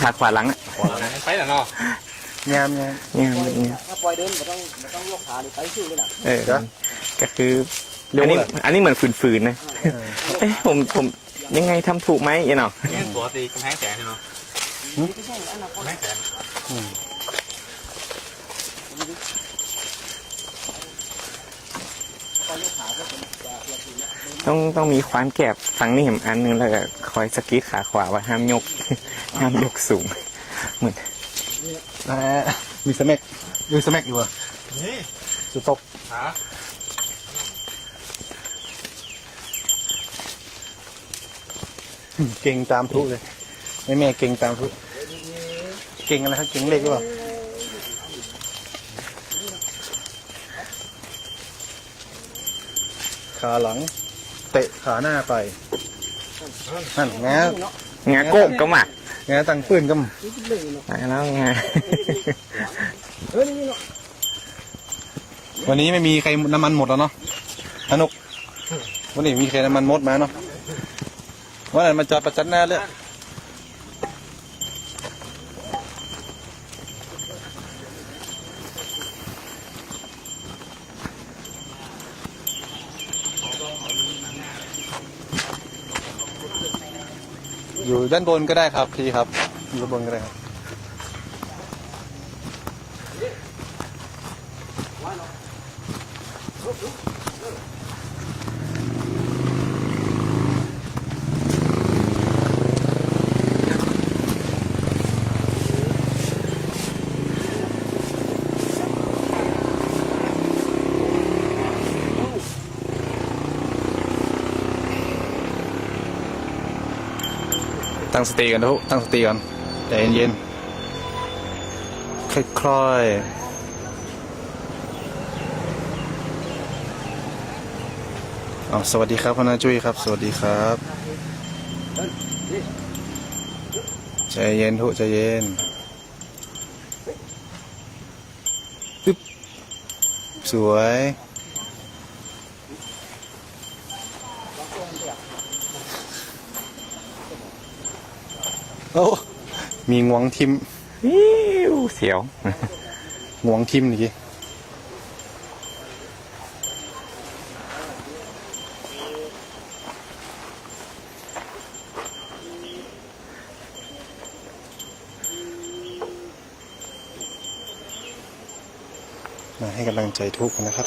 ขาขวาหลังอะไปแล้วเนาะงามงามเนี่ยมันเนี่ยถ้าปล่อยเดินมันต้องมันต้องยกขาหรือไปชื่อเลยนะเออก็คืออันนี้อันนี้เหมือนฝืนๆนะเอ๊ะผมผมยังไงทำถูกไหมเอ็นเนาะนี่ตัวตีกำแพงแสนเนาะไม่ใช่อันนั้นกำแพงแสนปล่อยยกขาก็เป็นจะเพียทีนะต้องต้องมีควานแกบฝั่งนี้เห็นอันนึงแล้วก็คอยสกีดขาขวาว่าห้ามยก ห้ามยกสูงอ่ามีสแม็กมีสแม็กอยู่อะนี่สุดตกขาเก่งตามพลุเลยแม่แม่เก่งตามพลุเก่งอะไรครับเก่งเล็กหรือเปล่าขาหลัง เตะขาหน้าไปนั่นงางาโก้ก็หมั กงาตังปืนก็ตายเนาแล้วไงวันนี้ไม่มีใครน้ำมันหมดแล้วเนาะสนุกวันนี้มีใครน้ำมันหมดมาเนาะวันนั้นมาจอดประจันหน้าเลย อยู่ด้านบนก็ได้ครับพี่ครับ อยู่ด้านบนก็ได้ครับ ตั้งสติกันทุกตั้งสติกันใจเย็นๆค่อยๆเอสวัสดีครับพอนาจุ้ยครับ สวัสดีครับใจเย็นทุกใจเย็นปึ๊บสวย โอ้มีงวงทิมอิ๊วเสียวงวงทิมนี่กี้มาให้กำลังใจทุกคนนะครับ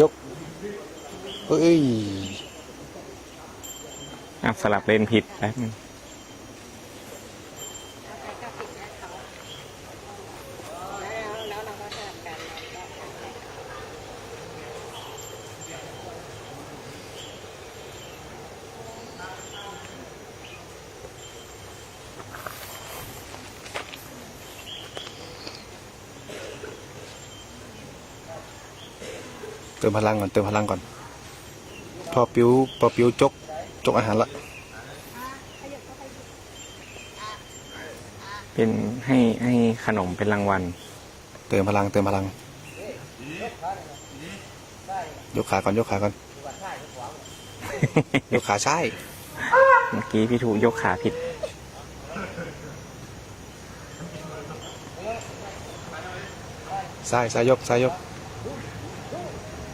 ยก เอ้ยอะสลับเลนผิดแป๊บนึงแล้วเราก็สลับกันแล้วก็เติมพลังก่อนเติมพลังก่อน พอปิ้วพอปิ้วจกจกอาหารละ เป็นให้ให้ขนมเป็นรางวัล เติมพลังเติมพลัง ยกขาก่อนยกขาก่อน ยกขาใช่ เมื่อกี้พี่ถูกยกขาผิด ซ้ายซ้ายยกซ้ายยก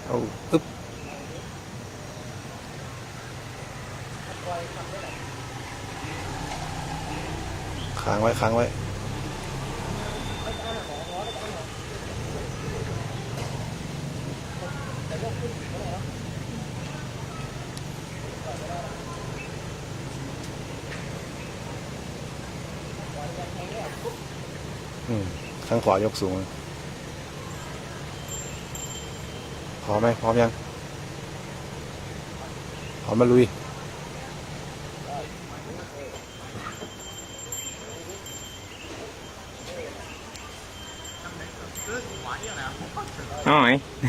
เอาอึ๊บางไว้ค้างไว้อืมข้างขวายกสูง พร้อมไหมพร้อมยัง พร้อมมาลุย ส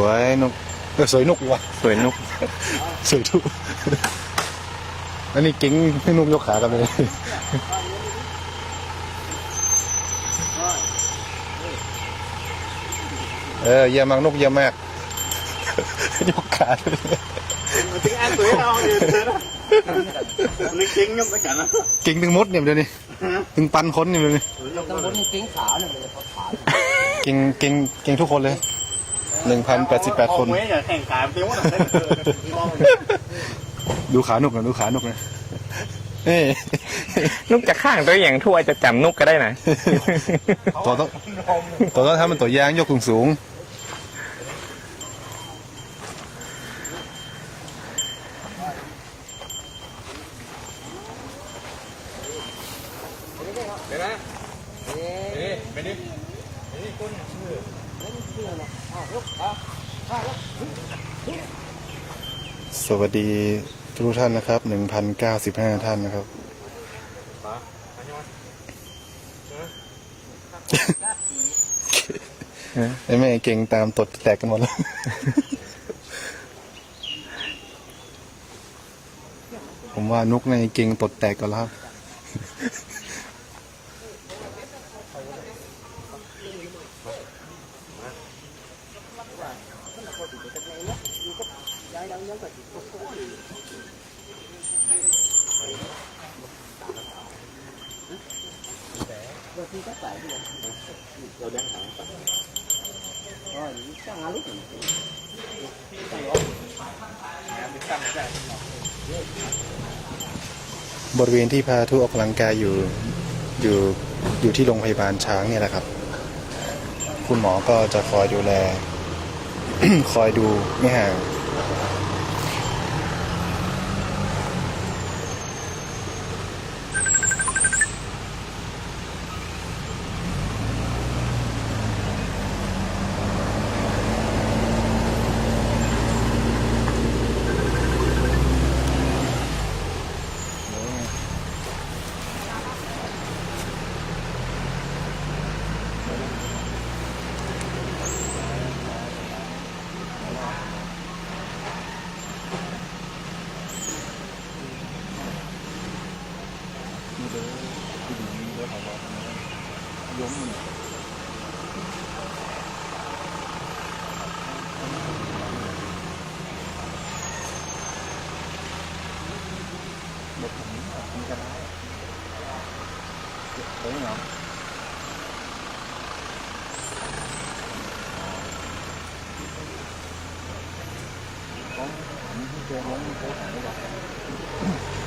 วยนกเออสวยนุกดีว่ะสวยนก สวยทุกแล้วนี่เก่งให้นุกยกขากันเลย เออเยี่ยมมากนุกเยี่ยมมากยกขาด้วยถึงอันสวยเราอยู่เลยนะนึกจริงยังไม่กันนะเก่งถึงมดเนี่ยเดี๋ยวนี้ถึงปันคนเนี่ยเดี๋ยวนี้ตำบลเก่งขาวเนี่ยมันเลยเขาขาวเก่งเก่งเก่งทุกคนเลยหนึ่งพันแปดสิบแปดคนไม่อยากแข่งขายเพียงว่าไหนดูขาหนุกนะดูขาหนุกนะเอ้ยนกจะข้างตัวอย่างทั่วจะจำนกก็ได้นะตัวต้องตัวต้องทำเป็นตัวยางยกสูงสูง วัสดีทุกท่านนะครับหนึ่งพันเก้าสิบห้าท่านนะครับ ไอ้แม่เก่งตามตดแตกกันหมดแล้วผมว่านุกในเก่งตดแตกกันแล้วครับ ช่างอาลุกบริเวณที่พาทุออกกำลังกายอยู่อยู่อยู่ที่โรงพยาบาลช้างเนี่ยแหละครับ คุณหมอก็จะคอยดูแล คอยดูไม่ห่าง như đứa cái đường như đứa học giống một thằng miếng ở trên cái đá đấy không có ảnh cái món cái này đó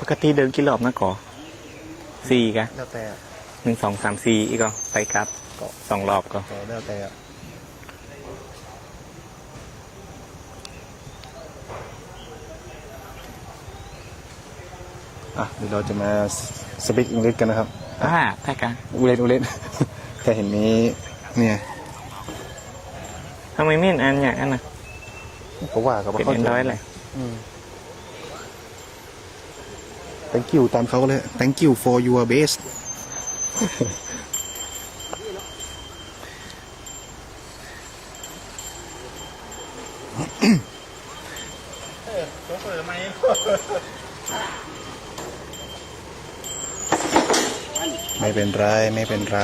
ปกติเดินกี่รอบนะก่อสี่กะแล้วแต่หนึ่งสองสามสี่อีกก็ไปครับสองรอบก็แล้วแต่อะ เดี๋ยวเราจะมาสปีกอังกฤษกันนะครับอ่าได้กันอุเลนอุเลนแต่เห็นมีเนี่ยทำไมไม่เห็นอันอย่างนั้นนะก็ว่ากับว่าเป็นเขาเอ็นร้อยเลยอืม thank you ตามเขาเลย thank you for your best ไม่เป็นไรไม่เป็นไร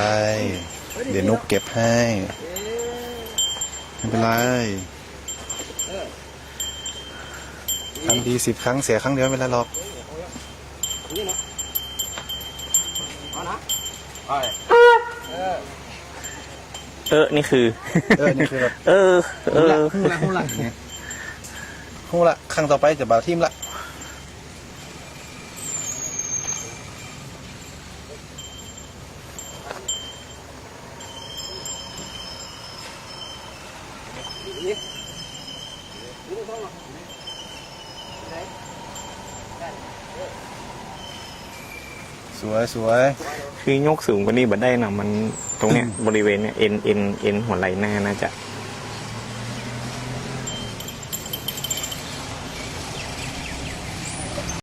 เดี๋ยวนุกเก็บให้ ไม่เป็นไรครั้งดีสิบครั้งเสียครั้งเดียวไม่เป็นไรหรอกเออ นี่คือ เออ นี่คือแบบเออ เออฮู้ละฮู้ละเนี่ยฮู้ละครั้งต่อไปจะบาทีมละ สวยสวยคือยกสูงกว่านี้บัดได้นะมันตรงเนี้ยบริเวณเนี้ยเอ็นเอ็นเอ็นหัวไหล่หน้าน่าจะ